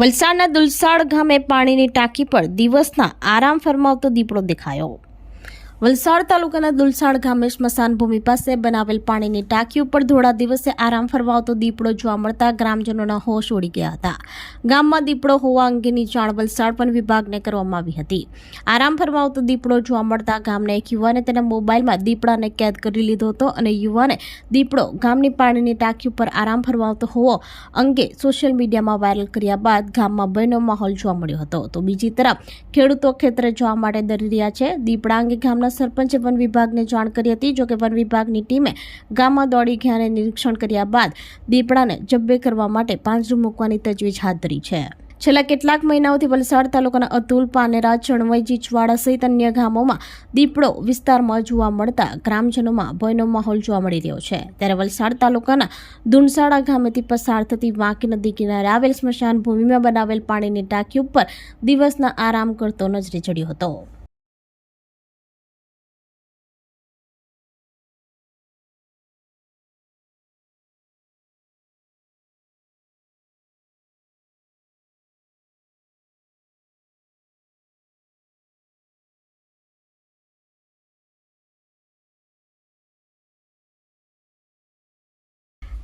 વલસાડના દુલસાડ ગામે પાણીની ટાંકી પર દિવસના આરામ ફરમાવતો દીપડો દેખાયો. વલસાડ તાલુકાના દુલસાડ ગામે સ્મશાન ભૂમિ પાસે બનાવેલ પાણીની ટાંકી ઉપર ધોળા દિવસે આરામ ફરવાવતો દીપડો જોવા મળતા ગ્રામજનોના હોશ ઉડી ગયા હતા. ગામમાં દીપડો હોવા અંગેની જાણ વલસાડ પણ વિભાગને કરવામાં આવી હતી. આરામ ફરવાવતો દીપડો જોવા મળતા ગામના એક યુવાને તેના મોબાઈલમાં દીપડાને કેદ કરી લીધો હતો અને યુવાને દીપડો ગામની પાણીની ટાંકી ઉપર આરામ ફરવાવતો હોવો અંગે સોશિયલ મીડિયામાં વાયરલ કર્યા બાદ ગામમાં ભયનો માહોલ જોવા મળ્યો હતો. તો બીજી તરફ ખેડૂતો ખેતરે જવા માટે ડરી રહ્યા છે. દીપડા અંગે ગામના સરપંચે વન વિભાગને જાણ કરી હતી. જોકે વન વિભાગની ટીમે ગામમાં દોડી ગયા અને નિરીક્ષણ કર્યા બાદ દીપડાને જબ્બે કરવા માટે પાંજરું મૂકવાની તજવીજ હાથ ધરી છે. છેલ્લા કેટલાક મહિનાઓથી વલસાડ તાલુકાના અતુલ, પાનેરા, ચણવઈ ચીચવાડા સહિત અન્ય ગામોમાં દીપડો વિસ્તારમાં જોવા મળતા ગ્રામજનોમાં ભયનો માહોલ જોવા મળી રહ્યો છે. ત્યારે વલસાડ તાલુકાના દુણસાડા ગામેથી પસાર થતી વાંકી નદી કિનારે આવેલ સ્મશાન ભૂમિમાં બનાવેલ પાણીની ટાંકી ઉપર દિવસના આરામ કરતો નજરે ચડ્યો હતો.